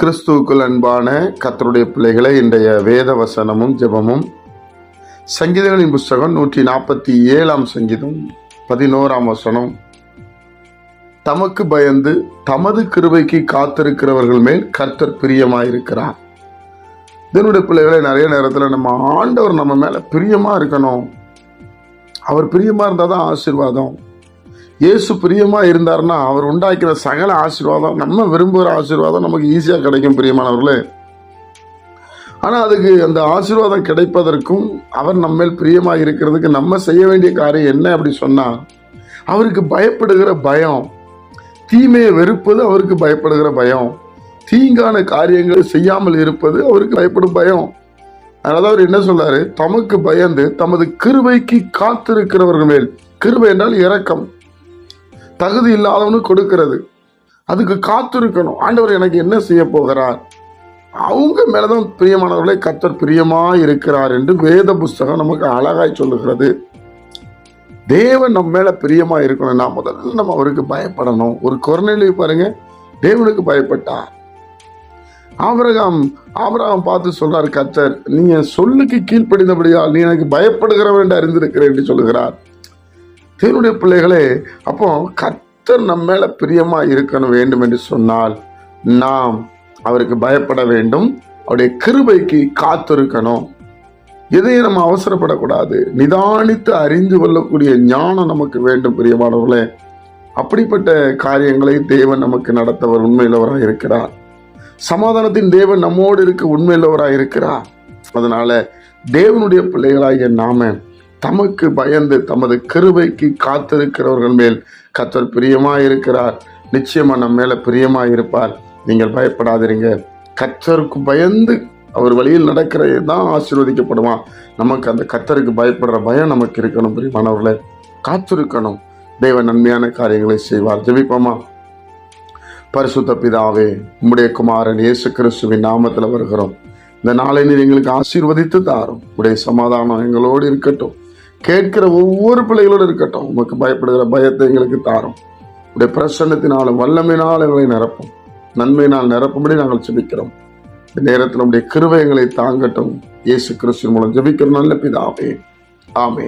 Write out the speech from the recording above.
கிறிஸ்துவுக்குள் அன்பான கர்த்தருடைய பிள்ளைகளை இன்றைய வேத வசனமும் ஜெபமும் சங்கீதங்களின் புஸ்தகம் நூற்றி நாற்பத்தி ஏழாம் சங்கீதம் பதினோராம் வசனம். தமக்கு பயந்து தமது கிருபைக்கு காத்திருக்கிறவர்கள் மேல் கர்த்தர் பிரியமாயிருக்கிறார். இதனுடைய பிள்ளைகளை நிறைய நேரத்தில் நம்ம ஆண்டவர் நம்ம மேலே பிரியமாக இருக்கணும். அவர் பிரியமாக இருந்தால் தான் ஆசீர்வாதம். இயேசு பிரியமா இருந்தார்னா அவர் உண்டாக்கிற சகல ஆசீர்வாதம் நம்ம விரும்புகிற ஆசீர்வாதம் நமக்கு ஈஸியாக கிடைக்கும் பிரியமானவர்களே. ஆனால் அதுக்கு அந்த ஆசீர்வாதம் கிடைப்பதற்கும் அவர் நம்மேல் பிரியமாக இருக்கிறதுக்கு நம்ம செய்ய வேண்டிய காரியம் என்ன அப்படி சொன்னால் அவருக்கு பயப்படுகிற பயம் தீமையை வெறுப்பது அவருக்கு பயப்படுகிற பயம் தீங்கான காரியங்கள் செய்யாமல் இருப்பது அவருக்கு பயப்படும் பயம். அதனால அவர் என்ன சொல்றாரு தமக்கு பயந்து தமது கிருபைக்கு காத்திருக்கிறவர்கள் மேல் கிருபை என்றால் இரக்கம். தகுதி இல்லாதவனுக்கு கொடுக்கிறது. அதுக்கு காத்திருக்கணும். ஆண்டவர் எனக்கு என்ன செய்ய போகிறார்? அவங்க மேலதான் பிரியமானவர்களே கர்த்தர் பிரியமா இருக்கிறார் என்று வேத புஸ்தகம் நமக்கு அழகாய் சொல்லுகிறது. தேவன் நம்ம மேல பிரியமா இருக்கணும்னா முதல்ல நம்ம அவருக்கு பயப்படணும். ஒரு குறநிலை பாருங்க. தேவனுக்கு பயப்பட்டார். ஆபரகம் ஆபரகம் பார்த்து சொல்றார் கர்த்தர் நீங்க சொல்லுக்கு கீழ்ப்படிந்தபடியால் நீ எனக்கு பயப்படுகிறவன் என்று அறிந்திருக்கிறேன் என்று சொல்லுகிறார். தேவனுடைய பிள்ளைகளே அப்போ கர்த்தர் நம்ம மேலே பிரியமாக இருக்கணும் வேண்டும் என்று சொன்னால் நாம் அவருக்கு பயப்பட வேண்டும். அவருடைய கிருபைக்கு காத்திருக்கணும். எதையும் நம்ம அவசரப்படக்கூடாது. நிதானித்து அறிந்து கொள்ளக்கூடிய ஞானம் நமக்கு வேண்டும் பிரியமானவர்களே. அப்படிப்பட்ட காரியங்களை தேவன் நமக்கு நடத்தவர் உண்மையிலவராக இருக்கிறார். சமாதானத்தின் தேவன் நம்மோடு இருக்க உண்மையிலவராக இருக்கிறார். அதனால தேவனுடைய பிள்ளைகளாகிய நாம தமக்கு பயந்து தமது கிருபைக்கு காத்திருக்கிறவர்கள் மேல் கத்தர் பிரியமாக இருக்கிறார் நிச்சயமாக நம்ம மேலே பிரியமாக இருப்பார் நீங்கள் பயப்படாதீங்க கத்தருக்கு பயந்து அவர் வழியில் நடக்கிறது தான் ஆசீர்வதிக்கப்படுவான் நமக்கு அந்த கத்தருக்கு பயப்படுற பயம் நமக்கு இருக்கணும் பிரியமானவர்களே. காத்திருக்கணும். தேவ நன்மையான காரியங்களை செய்வார். ஜெபிப்போமா? பரிசுத்த பிதாவே உம்முடைய குமாரன் இயேசு கிறிஸ்துவின் நாமத்தில் வருகிறோம். இந்த நாளை நீர் எங்களுக்கு ஆசீர்வதித்து தாரும். உடைய சமாதானம் எங்களோடு இருக்கட்டும். கேட்கிற ஒவ்வொரு பிள்ளைகளோடு இருக்கட்டும். உமக்கு பயப்படுகிற பயத்தை எங்களுக்கு தாரும். உடைய பிரசன்னத்தினாலும் வல்லமையினால் எங்களை நிரப்பும். நன்மையினால் நிரப்பும்படி நாங்கள் ஜெபிக்கிறோம். இந்த நேரத்தில் உடைய கிருவை எங்களை தாங்கட்டும். இயேசு கிறிஸ்து மூலம் ஜெபிக்கிறோம். நல்ல பிதாவே. ஆமேன்.